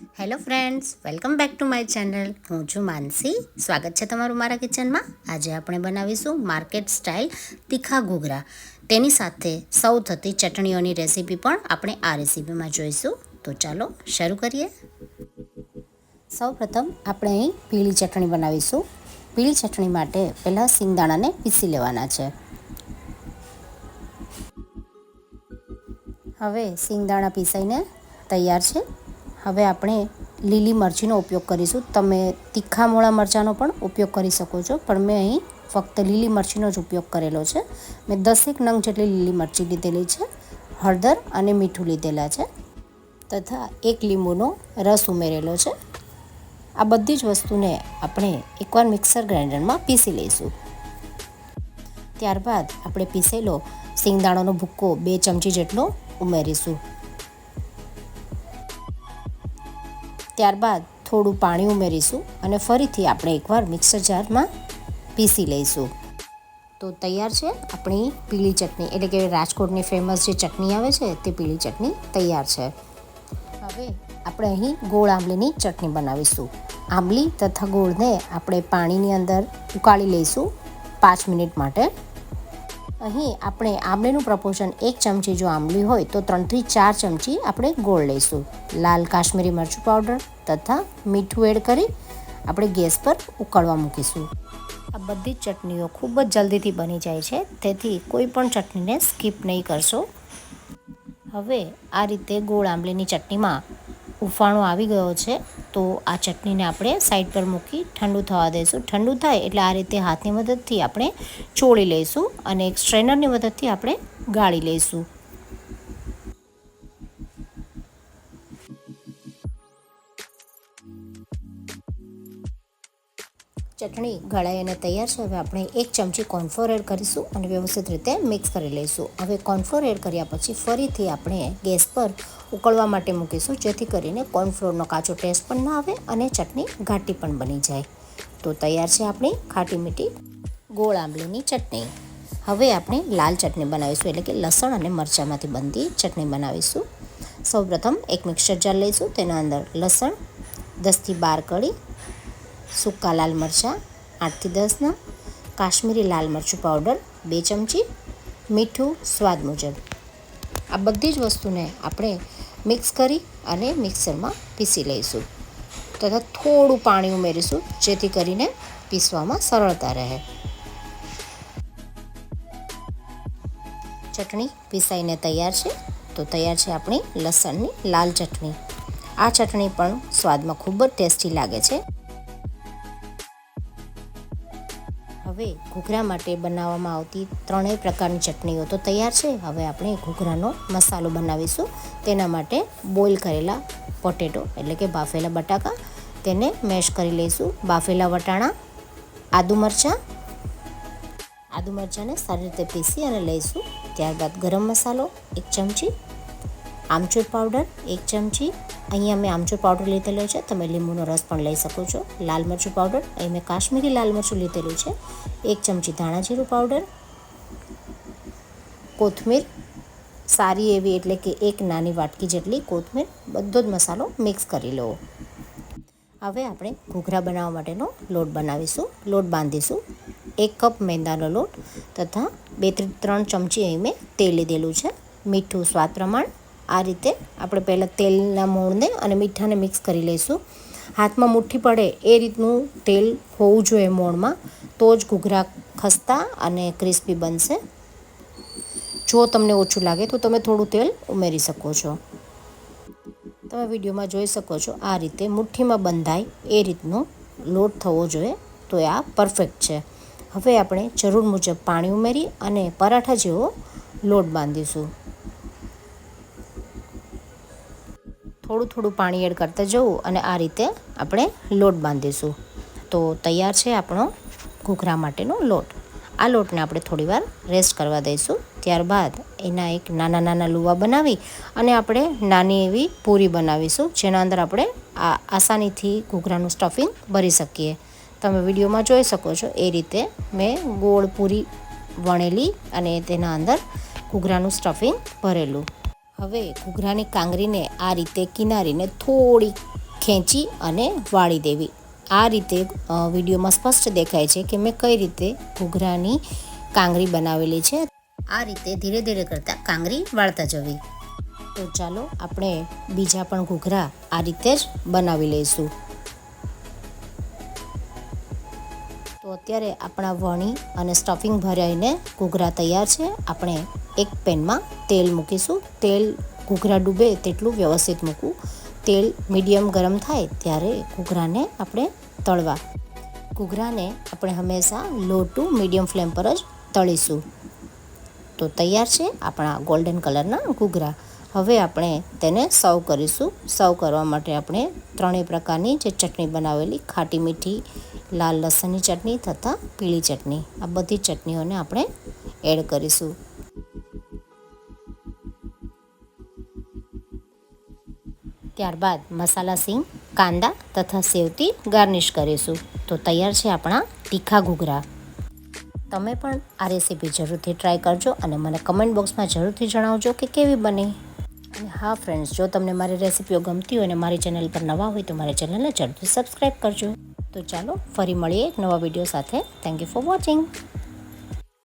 Hello friends welcome back to my channel હું છું માનસી. સ્વાગત છે તમારું મારા કિચનમાં. આજે આપણે બનાવીશું માર્કેટ સ્ટાઇલ તીખા ઘૂઘરા. તેની સાથે સૌ થતી ચટણીઓની રેસીપી પણ આપણે આ રેસીપીમાં જોઈશું. તો ચાલો શરૂ કરીએ. સૌ પ્રથમ આપણે અહીં પીળી ચટણી બનાવીશું. પીળી ચટણી માટે પહેલાં સિંગદાણાને પીસી લેવાના છે. હવે સિંગદાણા પીસાઈને તૈયાર છે. હવે આપણે લીલી મરચીનો ઉપયોગ કરીશું. તમે તીખા મોળા મરચાંનો પણ ઉપયોગ કરી શકો છો, પણ મેં અહીં ફક્ત લીલી મરચીનો જ ઉપયોગ કરેલો છે. મેં દસેક નંગ જેટલી લીલી મરચી લીધેલી છે, હળદર અને મીઠું લીધેલા છે, તથા એક લીંબુનો રસ ઉમેરેલો છે. આ બધી જ વસ્તુને આપણે એકવાર મિક્સર ગ્રાઇન્ડરમાં પીસી લઈશું. ત્યારબાદ આપણે પીસેલો સિંગદાણાનો ભૂક્કો બે ચમચી જેટલો ઉમેરીશું. ત્યારબાદ થોડું પાણી ઉમેરીશું અને ફરીથી આપણે એકવાર મિક્સર જારમાં પીસી લઈશું. તો તૈયાર છે? આપણી પીળી ચટણી, એટલે કે રાજકોટની ફેમસ જે ચટણી આવે છે, તે પીળી ચટણી તૈયાર છે. હવે આપણે અહીં ગોળ આંબલીની ચટણી બનાવીશું. આંબલી તથા ગોળને આપણે પાણીની અંદર ઉકાળી લઈશું પાંચ મિનિટ માટે. અહીં આપણે આંબલીનું પ્રપોર્શન એક ચમચી જો આંબલી હોય તો ત્રણથી ચાર ચમચી આપણે ગોળ લઈશું. લાલ કાશ્મીરી મરચું પાવડર તથા મીઠું એડ કરી આપણે ગેસ પર ઉકળવા મૂકીશું. આ બધી જ ચટણીઓ ખૂબ જ જલ્દીથી બની જાય છે, તેથી કોઈ પણ ચટણીને સ્કીપ નહીં કરશો. હવે આ રીતે ગોળ આંબલીની ચટણીમાં ઉફાણો આવી ગયો છે. તો આ ચટણીને આપણે સાઈડ પર મૂકી ઠંડુ થવા દઈશું. ઠંડુ થાય એટલે આ રીતે હાથની મદદથી આપણે ચોળી લઈશું અને એક સ્ટ્રેનરની મદદથી આપણે ગાળી લઈશું. ચટણી, ગળાઈ અને તૈયાર છે. હવે આપણે એક ચમચી કોર્નફ્લોર એડ કરીશું અને વ્યવસ્થિત રીતે મિક્સ કરી લઈશું. હવે કોર્નફ્લોર એડ કર્યા પછી ફરીથી આપણે ગેસ પર ઉકળવા માટે મૂકીશું, જેથી કરીને કોર્નફ્લોરનો કાચો ટેસ્ટ પણ ના આવે અને ચટણી ઘાટી પણ બની જાય. તો તૈયાર છે આપણી ખાટી મીઠી ગોળ આંબલીની ચટણી. હવે આપણે લાલ ચટણી બનાવીશું, એટલે કે લસણ અને મરચાંમાંથી બનતી ચટણી બનાવીશું. સૌપ્રથમ એક મિક્સર જાર લઈશું, તેના અંદર લસણ, દસથી બાર કળી સૂકા લાલ મરચાં, આઠથી દસના કાશ્મીરી લાલ મરચું પાવડર, બે ચમચી, મીઠું સ્વાદ મુજબ. આ બધી જ વસ્તુને આપણે મિક્સ કરી અને મિક્સરમાં પીસી લઈશું તથા થોડું પાણી ઉમેરીશું જેથી કરીને પીસવામાં સરળતા રહે. ચટણી પીસાઈને તૈયાર છે તો તૈયાર છે આપણી લસણની લાલ ચટણી. આ ચટણી પણ સ્વાદમાં ખૂબ જ ટેસ્ટી લાગે છે. હવે ઘૂઘરા માટે બનાવવામાં આવતી ત્રણેય પ્રકારની ચટણીઓ તો તૈયાર છે. હવે આપણે ઘૂઘરાનો મસાલો બનાવીશું. તેના માટે બોઇલ કરેલા પોટેટો, એટલે કે બાફેલા બટાકા, તેને મેશ કરી લઈશું. બાફેલા વટાણા, આદુ મરચાં, આદુ મરચાંને સારી રીતે પીસી અને લઈશું. ત્યારબાદ ગરમ મસાલો, એક ચમચી આમચૂર પાવડર, એક ચમચી. અહીંયા મેં આમચૂર પાવડર લીધેલો છે. તમે લીંબુનો રસ પણ લઈ શકો છો. લાલ મરચું પાવડર, અહીં મેં કાશ્મીરી લાલ મરચું લીધેલું છે. એક ચમચી ધાણા જીરું પાવડર. કોથમીર, સારી એવી એટલે કે એક નાની વાટકી જેટલી કોથમીર, બધો જ મસાલો મિક્સ કરી લો. હવે આપણે ઘૂઘરા બનાવવા માટેનો લોટ બનાવીશું. લોટ બાંધીશું. એક કપ મેંદાનો લોટ તથા બે ત્રણ ચમચી અહીં મેં તેલ લીધેલું છે. મીઠું સ્વાદ પ્રમાણ આ રીતે આપણે પહેલાં તેલના મૂળને અને મીઠાને મિક્સ કરી લઈશું. હાથમાં મુઠ્ઠી પડે એ રીતનું તેલ હોવું જોઈએ મોણમાં, તો જ ઘૂઘરા ખસ્તા અને ક્રિસ્પી બનશે. જો તમને ઓછું લાગે તો તમે થોડું તેલ ઉમેરી શકો છો. તમે વિડીયોમાં જોઈ શકો છો આ રીતે મુઠ્ઠીમાં બંધાય એ રીતનો લોટ થવો જોઈએ, તો આ પરફેક્ટ છે. હવે આપણે જરૂર મુજબ પાણી ઉમેરી અને પરાઠા જેવો લોટ બાંધીશું. થોડું થોડું પાણી એડ કરતા જવું અને આ રીતે આપણે લોટ બાંધીશું. તો તૈયાર છે આપણો ઘૂઘરા માટેનો લોટ. આ લોટને આપણે થોડીવાર રેસ્ટ કરવા દઈશું. ત્યારબાદ એના એક નાના નાના લુવા બનાવી અને આપણે નાની એવી પૂરી બનાવીશું, જેના અંદર આપણે આ આસાનીથી ઘૂઘરાનું સ્ટફિંગ ભરી શકીએ. તમે વિડીયોમાં જોઈ શકો છો એ રીતે મેં ગોળ પૂરી વણેલી અને તેના અંદર ઘૂઘરાનું સ્ટફિંગ ભરેલું. હવે ઘૂઘરાની કાંગરીને આ રીતે કિનારીને થોડી ખેંચી અને વાળી દેવી. આ રીતે વિડીયોમાં સ્પષ્ટ દેખાય છે કે મેં કઈ રીતે ઘૂઘરાની કાંગરી બનાવેલી છે. આ રીતે ધીરે ધીરે કરતાં કાંગરી વાળતા જવી. તો ચાલો આપણે બીજા પણ ઘૂઘરા આ રીતે જ બનાવી લઈશું. તો અત્યારે આપણા વણી અને સ્ટફિંગ ભરાઈને ઘૂઘરા તૈયાર છે. આપણે એક પેનમાં તેલ મૂકીશું. તેલ ઘૂઘરા ડૂબે તેટલું વ્યવસ્થિત મૂકવું. તેલ મીડિયમ ગરમ થાય ત્યારે ઘૂઘરાને આપણે તળવા. ઘૂઘરાને આપણે હંમેશા લો ટુ મીડિયમ ફ્લેમ પર જ તળીશું. તો તૈયાર છે આપણા ગોલ્ડન કલરના ઘૂઘરા. હવે આપણે તેને સર્વ કરીશું. સર્વ કરવા માટે આપણે ત્રણેય પ્રકારની જે ચટણી બનાવેલી, ખાટી મીઠી, લાલ લસણની ચટણી તથા પીળી ચટણી, આ બધી ચટણીઓને આપણે એડ કરીશું. ત્યારબાદ મસાલા સિંગ, કાંદા તથા સેવથી ગાર્નિશ કરીશું. તો તૈયાર છે આપણા તીખા ઘૂઘરા. તમે પણ આ રેસીપી જરૂરથી ટ્રાય કરજો અને મને કમેન્ટ બોક્સમાં જરૂરથી જણાવજો કે કેવી બની. અને હા ફ્રેન્ડ્સ, જો તમને મારી રેસીપીઓ ગમતી હોય અને મારી ચેનલ પર નવા હોય તો મારી ચેનલને જરૂરથી સબસ્ક્રાઈબ કરજો. તો ચાલો ફરી મળીએ એક નવા વીડિયો સાથે. Thank you for watching